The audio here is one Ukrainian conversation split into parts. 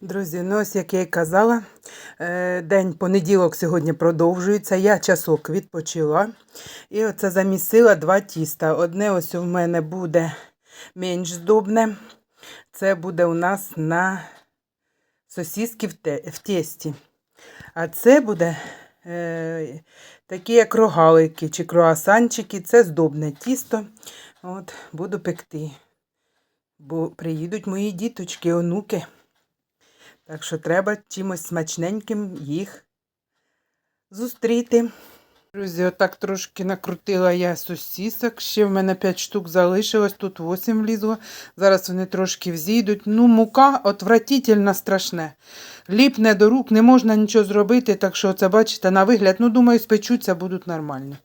Друзі, ну ось як я і казала, е, день понеділок сьогодні продовжується. Я часок відпочила. І оце замісила два тіста. Одне ось у мене буде менш здобне. Це буде у нас на сосиски в, те, в тесті. А це буде е, такі, як рогалики чи круасанчики. Це здобне тісто. От, буду пекти. Бо приїдуть мої діточки, онуки. Так що треба чимось смачненьким їх зустріти. Друзі, отак трошки накрутила я сосісок. Ще в мене 5 штук залишилось, тут 8 влізло. Зараз вони трошки взійдуть. Ну, мука отвратительно страшне. Ліпне до рук, не можна нічого зробити, так що це, бачите, на вигляд, ну, думаю, спечуться, будуть нормальні.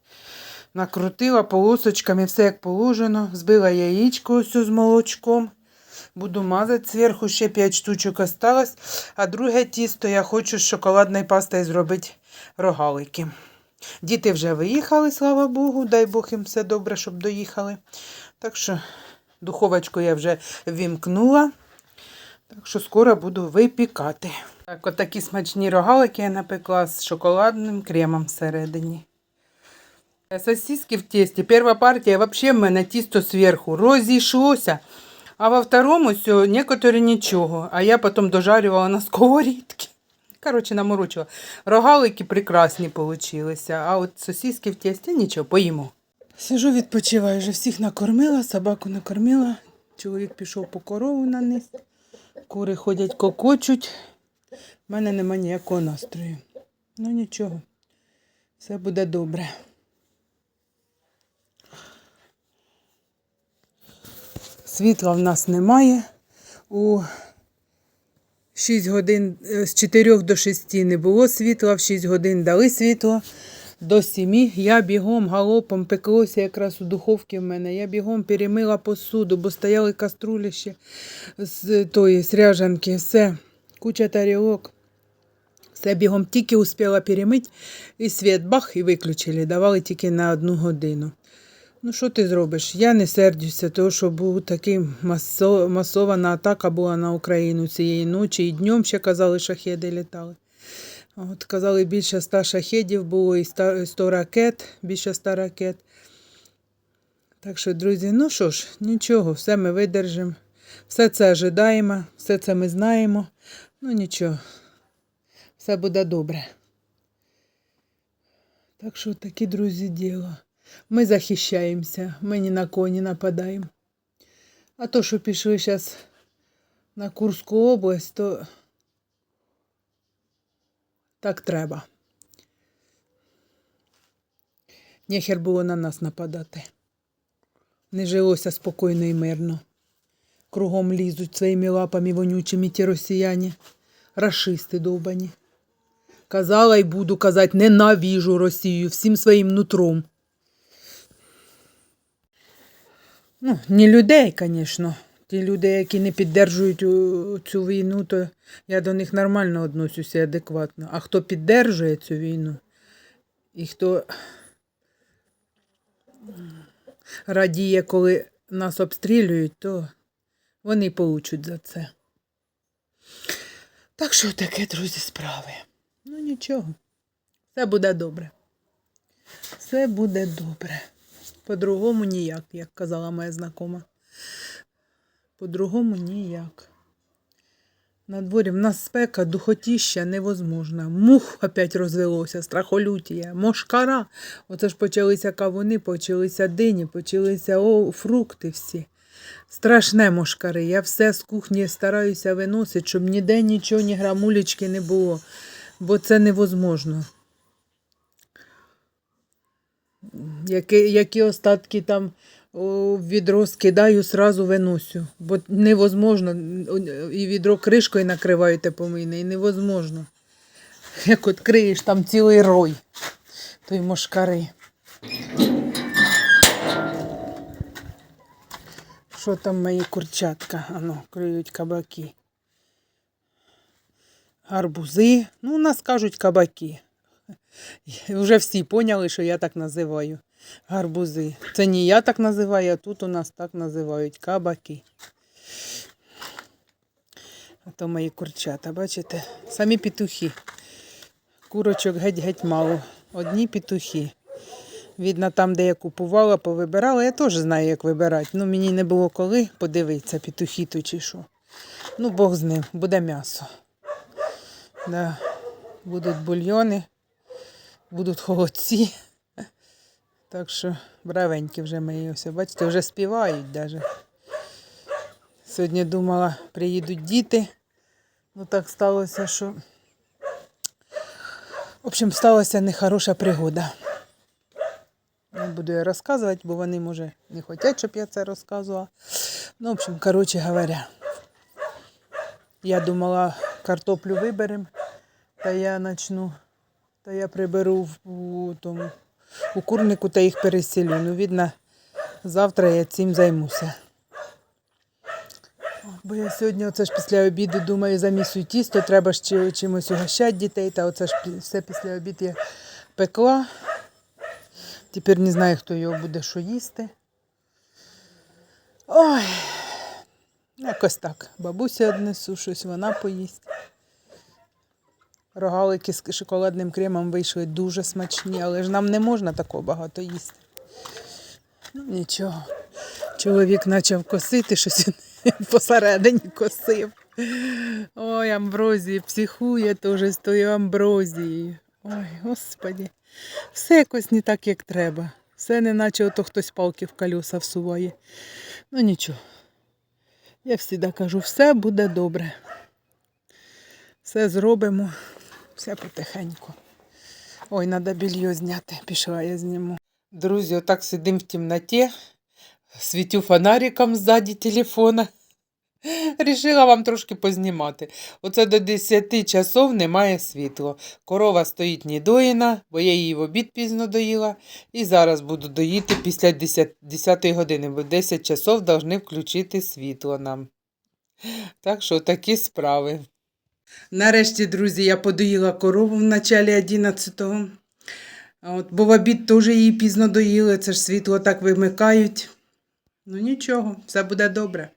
Накрутила полосочками, все як положено. Збила яєчко ось з молочком. Буду мазати зверху, ще 5 штучок осталось. А друге тісто я хочу з шоколадною пастою зробити рогалики. Діти вже виїхали, слава Богу. Дай Бог їм все добре, щоб доїхали. Так що духовочку я вже вімкнула. Так що скоро буду випікати. Так, от такі смачні рогалики я напекла з шоколадним кремом всередині. Сосиски в тесті. Перша партія взагалі в мене тісто зверху розійшлося. А во второму все, некоторі нічого. А я потім дожарювала на сковорідці. Коротше, наморочила. Рогалики прекрасні получилися, а от сосиски в тесті нічого, поїмо. Сижу, відпочиваю, вже всіх накормила, собаку накормила. Чоловік пішов по корову на низ. Кури ходять, кокочуть. У мене нема ніякого настрою. Ну нічого, все буде добре. Світла в нас немає. У 6 годин е, з 4 до 6 не було світла, в 6 годин дали світло. До 7 я бігом галопом пеклося якраз у духовці в мене. Я бігом перемила посуду, бо стояли каструлі ще з тої з. Все, куча тарілок. Все бігом тільки успіла перемити, і світ бах, і виключили. Давали тільки на одну годину. Ну, що ти зробиш? Я не сердюся, тому що був такий масо, масована атака була на Україну цієї ночі. І днем ще казали, шахеди літали. От казали, більше ста шахедів було і 100 ракет, більше ста ракет. Так що, друзі, ну що ж, нічого, все ми видержимо. Все це ожидаємо, все це ми знаємо. Ну нічого, все буде добре. Так що такі, друзі, діло. Ми захищаємося, ми ні на кого не нападаємо. А то, що пішли зараз на Курську область, то так треба. Нехер було на нас нападати. Не жилося спокійно і мирно. Кругом лізуть своїми лапами вонючими ті росіяни, рашисти довбані. Казала і буду казати, ненавіжу Росію всім своїм нутром. Ну, не людей, звісно. Ті люди, які не піддержують цю війну, то я до них нормально відносюся адекватно. А хто піддержує цю війну і хто радіє, коли нас обстрілюють, то вони получать за це. Так що таке, друзі, справи. Ну нічого. Все буде добре. Все буде добре. По-другому ніяк, як казала моя знакома. По-другому ніяк. На дворі в нас спека, духотіща невозможна. Мух опять розвелося, страхолютія, мошкара. Оце ж почалися кавуни, почалися дині, почалися о, фрукти всі. Страшне мошкари. Я все з кухні стараюся виносити, щоб ніде нічого, ні грамулечки не було, бо це невозможно. Які, які остатки там відро скидаю, сразу виносю. Бо невозможно. І відро кришкою накриваю те помийне, і невозможно. Як от криєш там цілий рой. Той мошкари. Що там мої курчатка? Ану, криють кабаки. Гарбузи. Ну, у нас кажуть кабаки. Вже всі поняли, що я так називаю. Гарбузи. Це не я так називаю, а тут у нас так називають кабаки. А то мої курчата, бачите? Самі петухи. Курочок геть-геть мало. Одні петухи. Видно, там, де я купувала, повибирала. Я теж знаю, як вибирати. Ну, мені не було коли подивитися, петухи то чи що. Ну, Бог з ним, буде м'ясо. Да. Будуть бульйони, будуть холодці. Так що бравенькі вже мої ось. Бачите, вже співають навіть. Сьогодні думала, приїдуть діти. Ну так сталося, що. В общем, сталася нехороша пригода. Не буду я розказувати, бо вони, може, не хочуть, щоб я це розказувала. Ну, в общем, коротше говоря, я думала, картоплю виберемо, та я почну, та я приберу в тому, у курнику та їх переселю. Ну, видно, завтра я цим займуся. Бо я сьогодні, оце ж після обіду, думаю, замісую тісто, треба ж чимось угощати дітей, та оце ж все після обіду я пекла. Тепер не знаю, хто його буде що їсти. Ой, якось так. Бабуся однесу, щось вона поїсть. Рогалики з шоколадним кремом вийшли дуже смачні, але ж нам не можна такого багато їсти. Ну нічого. Чоловік почав косити, щось посередині косив. Ой, амброзії, психує теж з тою амброзією. Ой, господі. Все якось не так, як треба. Все не наче ото хтось палки в колеса всуває. Ну нічого. Я завжди кажу, все буде добре. Все зробимо, все потихеньку. Ой, треба більйо зняти. Пішла я зніму. Друзі, отак сидимо в темноті, світю фонариком ззаді телефона. Рішила вам трошки познімати. Оце до 10 часов немає світла. Корова стоїть недоїна, бо я її в обід пізно доїла. І зараз буду доїти після 10, 10 години, бо 10 часов повинні включити світло нам. Так що такі справи. Нарешті, друзі, я подоїла корову в началі 11-го. От, бо в обід теж її пізно доїли, це ж світло так вимикають. Ну нічого, все буде добре.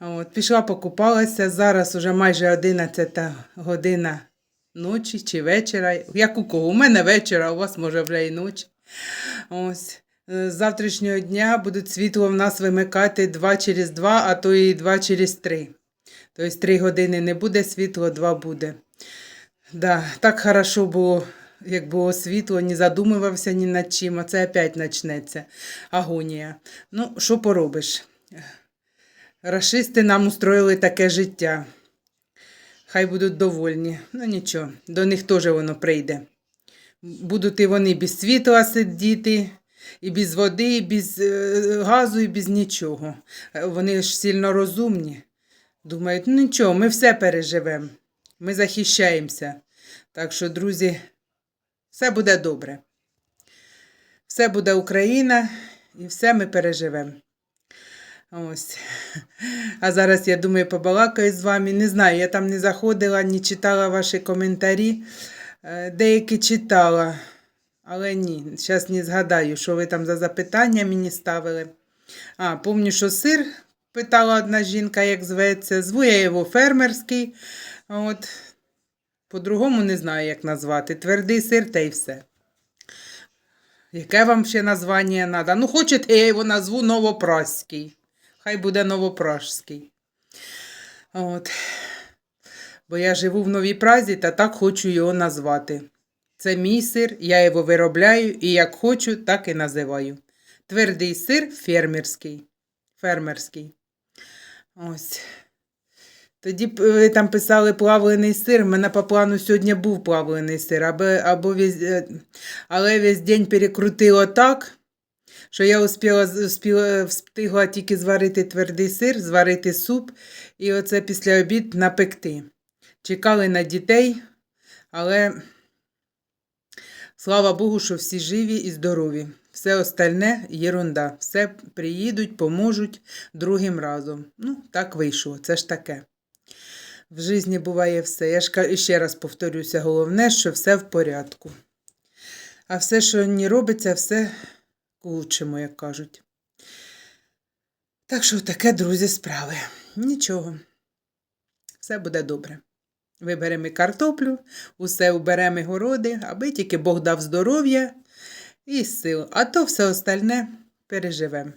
От, пішла покупалася. Зараз уже майже 11 година ночі чи вечора. Як у кого? У мене вечора, у вас може вже і ночі. Ось. Е, З завтрашнього дня будуть світло в нас вимикати 2 через 2, а то і 2 через 3. Тобто 3 години не буде світло, 2 буде. Да, так хорошо було, як було світло, не задумувався ні над чим, а це опять почнеться агонія. Ну, що поробиш? Рашисти нам устроїли таке життя. Хай будуть довольні. Ну нічого, до них теж воно прийде. Будуть і вони без світла сидіти, і без води, і без е, газу, і без нічого. Вони ж сильно розумні. Думають, ну нічого, ми все переживемо. Ми захищаємося. Так що, друзі, все буде добре. Все буде Україна і все ми переживемо. Ось. А зараз, я думаю, побалакаю з вами. Не знаю, я там не заходила, не читала ваші коментарі. Е, Деякі читала, але ні. Зараз не згадаю, що ви там за запитання мені ставили. А, пам'ятаю, що сир питала одна жінка, як зветься. Зву я його фермерський. От. По-другому не знаю, як назвати. Твердий сир та й все. Яке вам ще названня треба? Ну, хочете, я його назву Новопраський. Хай буде Новопражський. От. Бо я живу в Новій Празі та так хочу його назвати. Це мій сир, я його виробляю і як хочу, так і називаю. Твердий сир фермерський. Фермерський. Ось. Тоді ви там писали плавлений сир. У мене по плану сьогодні був плавлений сир, аби, або весь, е, але весь день перекрутило так, що я успіла, успіла, встигла тільки зварити твердий сир, зварити суп і оце після обід напекти. Чекали на дітей, але слава Богу, що всі живі і здорові. Все остальне єрунда. Все приїдуть, поможуть другим разом. Ну, так вийшло, це ж таке. В житті буває все. Я ж ще раз повторюся, головне, що все в порядку. А все, що не робиться, все к лучшому, як кажуть. Так що таке, друзі, справи. Нічого. Все буде добре. Виберемо картоплю, усе уберемо городи, аби тільки Бог дав здоров'я і сил. А то все остальне переживемо.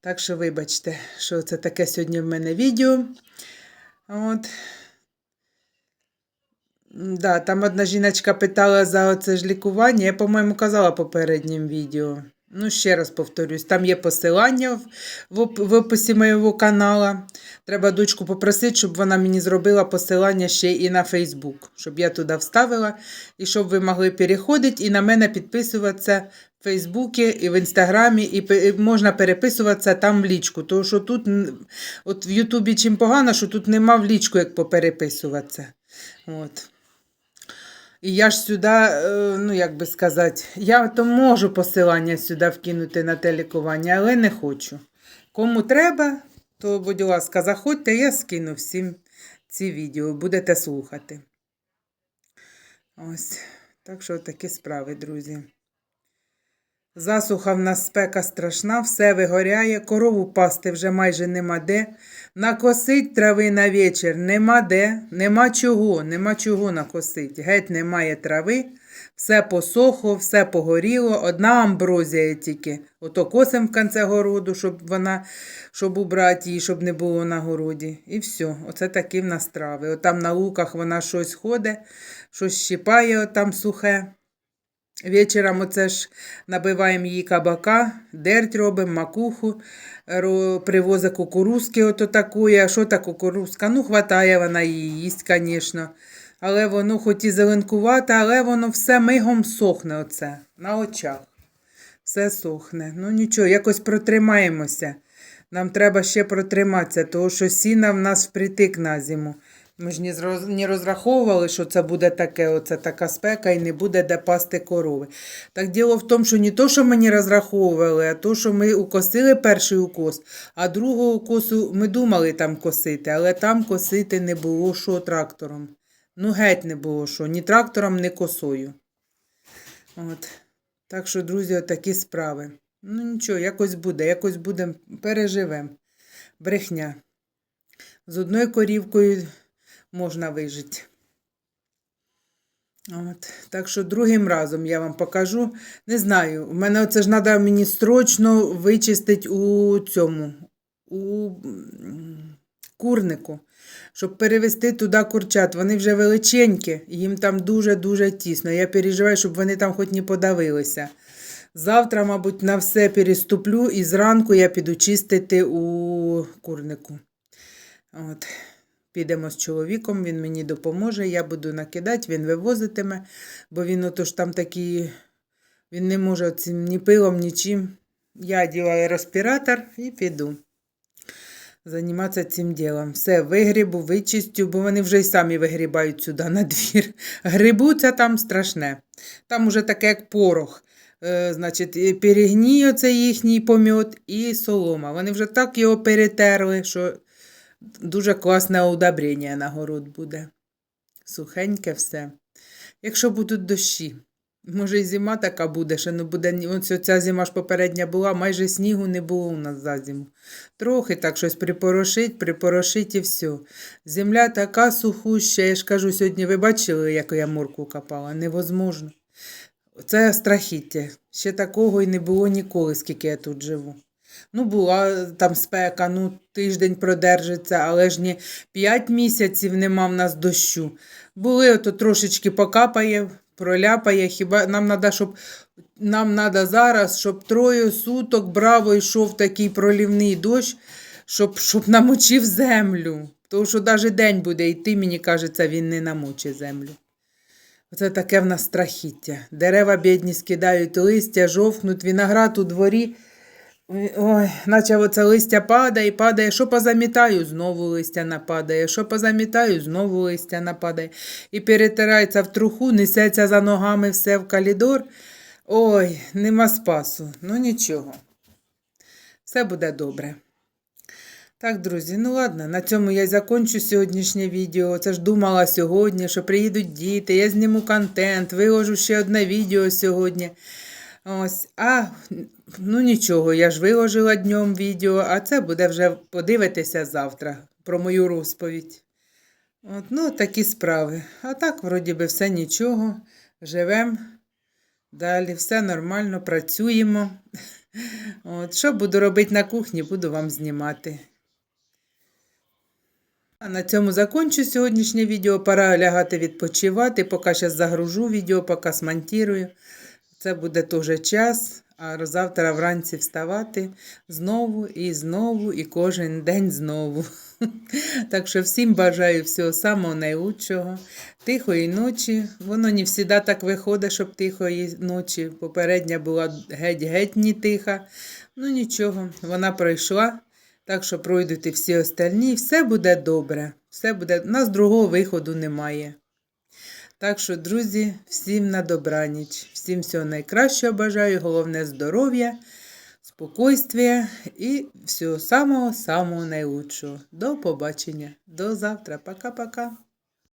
Так що, вибачте, що це таке сьогодні в мене відео. От. Да, там одна жіночка питала за оце ж лікування. Я, по-моєму, казала попереднім відео. Ну, ще раз повторюсь, там є посилання в, описі моєго каналу. Треба дочку попросити, щоб вона мені зробила посилання ще і на Фейсбук, щоб я туди вставила, і щоб ви могли переходити і на мене підписуватися в Фейсбуці і в Інстаграмі, і можна переписуватися там в лічку. Тому що тут, от в Ютубі чим погано, що тут нема в лічку, як попереписуватися. От. І я ж сюди, е, ну як би сказати, я то можу посилання сюди вкинути на те лікування, але не хочу. Кому треба, то, будь ласка, заходьте, я скину всім ці відео, будете слухати. Ось. Так що такі справи, друзі. Засуха в нас спека страшна, все вигоряє, корову пасти вже майже нема де. Накосить трави на вечір нема де, нема чого, нема чого накосить. Геть немає трави, все посохло, все погоріло, одна амброзія тільки. Ото косим в кінці городу, щоб вона, щоб убрати її, щоб не було на городі. І все, оце такі в нас трави. Отам на луках вона щось ходить, щось щипає отам сухе. Вечором оце ж набиваємо її кабака, дерть робимо, макуху, привозить кукурузки ото такої. А що та кукурузка? Ну, хватає вона її їсть, звісно. Але воно хоч і зеленкувате, але воно все мигом сохне оце, на очах. Все сохне. Ну нічого, якось протримаємося. Нам треба ще протриматися, тому що сіна в нас впритик на зиму. Ми ж не, розраховували, що це буде таке, оце така спека і не буде де пасти корови. Так діло в тому, що не то, що ми не розраховували, а то, що ми укосили перший укос, а другого укосу ми думали там косити, але там косити не було що трактором. Ну, геть не було що, ні трактором, ні косою. От. Так що, друзі, отакі справи. Ну нічого, якось буде, якось будемо, переживемо. Брехня. З одною корівкою можна вижити. От. Так що другим разом я вам покажу. Не знаю, в мене оце ж треба мені строчно вичистити у цьому, у курнику, щоб перевести туди курчат. Вони вже величенькі, їм там дуже-дуже тісно. Я переживаю, щоб вони там хоч не подавилися. Завтра, мабуть, на все переступлю і зранку я піду чистити у курнику. От. Підемо з чоловіком, він мені допоможе, я буду накидати, він вивозитиме, бо він отож там такий, він не може цим ні пилом, нічим. Я ділаю респіратор і піду займатися цим ділом. Все, вигрібу, вичистю, бо вони вже й самі вигрібають сюди на двір. Грибуться там страшне. Там уже таке, як порох. Е, значить, і перегній оце їхній помьот і солома. Вони вже так його перетерли, що дуже класне удобрення на город буде. Сухеньке все. Якщо будуть дощі. Може, і зима така буде, що не буде. Ось ця зима ж попередня була, майже снігу не було у нас за зиму. Трохи так щось припорошить, припорошить і все. Земля така сухуща, я ж кажу, сьогодні ви бачили, як я морку копала? Невозможно. Це страхіття. Ще такого і не було ніколи, скільки я тут живу. Ну, була там спека, ну, тиждень продержиться, але ж не п'ять місяців нема в нас дощу. Були ото трошечки покапає, проляпає. Хіба нам треба, щоб нам треба зараз, щоб троє суток браво йшов такий пролівний дощ, щоб, щоб намочив землю. Тому що навіть день буде йти, мені кажеться, він не намочить землю. Оце таке в нас страхіття. Дерева бідні скидають листя, жовкнуть, виноград у дворі. Ой, наче оце листя падає, падає. Що позамітаю, знову листя нападає. Що позамітаю, знову листя нападає. І перетирається в труху, несеться за ногами все в калідор. Ой, нема спасу. Ну нічого. Все буде добре. Так, друзі, ну ладно, на цьому я закончу сьогоднішнє відео. Це ж думала сьогодні, що приїдуть діти, я зніму контент, виложу ще одне відео сьогодні. Ось, а ну нічого, я ж виложила днем відео, а це буде вже подивитися завтра про мою розповідь. От, ну, такі справи. А так, вроді би, все нічого. Живемо далі, все нормально, працюємо. От, що буду робити на кухні, буду вам знімати. А на цьому закончу сьогоднішнє відео. Пора лягати відпочивати. Поки зараз загружу відео, поки смонтірую. Це буде теж час. А завтра вранці вставати знову і знову, і кожен день знову. Так що всім бажаю всього самого найкращого, тихої ночі. Воно не завжди так виходить, щоб тихої ночі. Попередня була геть-геть не тиха. Ну нічого, вона пройшла. Так що пройдуть і всі остальні, все буде добре. Все буде... У нас другого виходу немає. Так що, друзі, всім на добраніч. Всім всього найкращого бажаю, головне здоров'я, спокойствия і всього самого-самого найлучшого. До побачення. До завтра. Пока-пока.